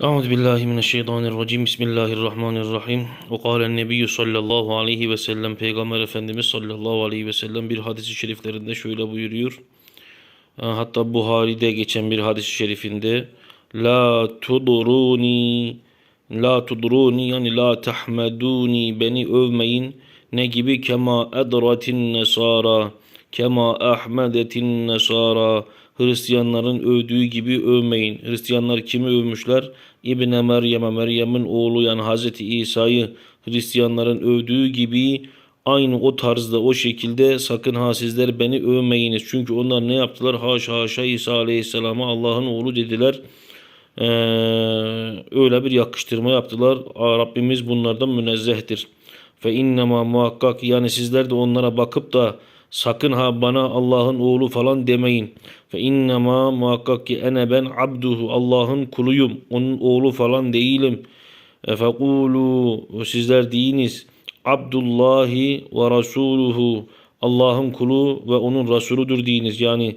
Euzu billahi mineşşeytanirracim. Bismillahirrahmanirrahim. Ve kâlen nebiyyu sallallahu aleyhi ve sellem Peygamber Efendimiz sallallahu aleyhi ve sellem bir hadis-i şeriflerinde şöyle buyuruyor. Ee, hatta Buhari'de geçen bir hadis-i şerifinde la tuduruni la tuduruni yani la tahmeduni beni övmeyin ne gibi kema edratin nesara kema ahmedetin nesara Hristiyanların övdüğü gibi övmeyin. Hristiyanlar kimi övmüşler? İbne Meryem'e Meryem'in oğlu yani Hazreti İsa'yı Hristiyanların övdüğü gibi aynı o tarzda o şekilde sakın ha sizler beni övmeyiniz. Çünkü onlar ne yaptılar? Haşa haşa İsa Aleyhisselam'a Allah'ın oğlu dediler. Ee, öyle bir yakıştırma yaptılar. Rabbimiz bunlardan münezzehtir. Fe innema muhakkak yani sizler de onlara bakıp da sakın ha bana Allah'ın oğlu falan demeyin. Fe innema muhakkak ki ene ben abduhu Allah'ın kuluyum. Onun oğlu falan değilim. E fekulu sizler deyiniz. Abdullahi ve Rasuluhu Allah'ın kulu ve onun Resuludur deyiniz. Yani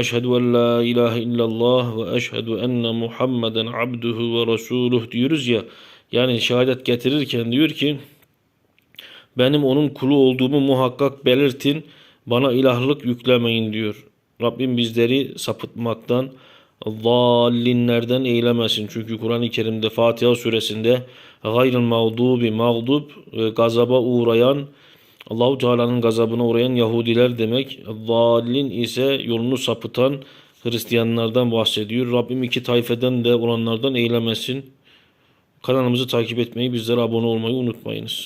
Eşhedü en la ilahe illallah ve eşhedü enne Muhammeden abduhu ve resuluh diyoruz ya. Yani şehadet getirirken diyor ki benim onun kulu olduğumu muhakkak belirtin. Bana ilahlık yüklemeyin diyor. Rabbim bizleri sapıtmaktan, zallinlerden eylemesin. Çünkü Kur'an-ı Kerim'de Fatiha suresinde gayrıl mağdubi mağdub gazaba uğrayan Allahu Teala'nın gazabına uğrayan Yahudiler demek. Zallin ise yolunu sapıtan Hristiyanlardan bahsediyor. Rabbim iki tayfeden de olanlardan eylemesin. Kanalımızı takip etmeyi, bizlere abone olmayı unutmayınız.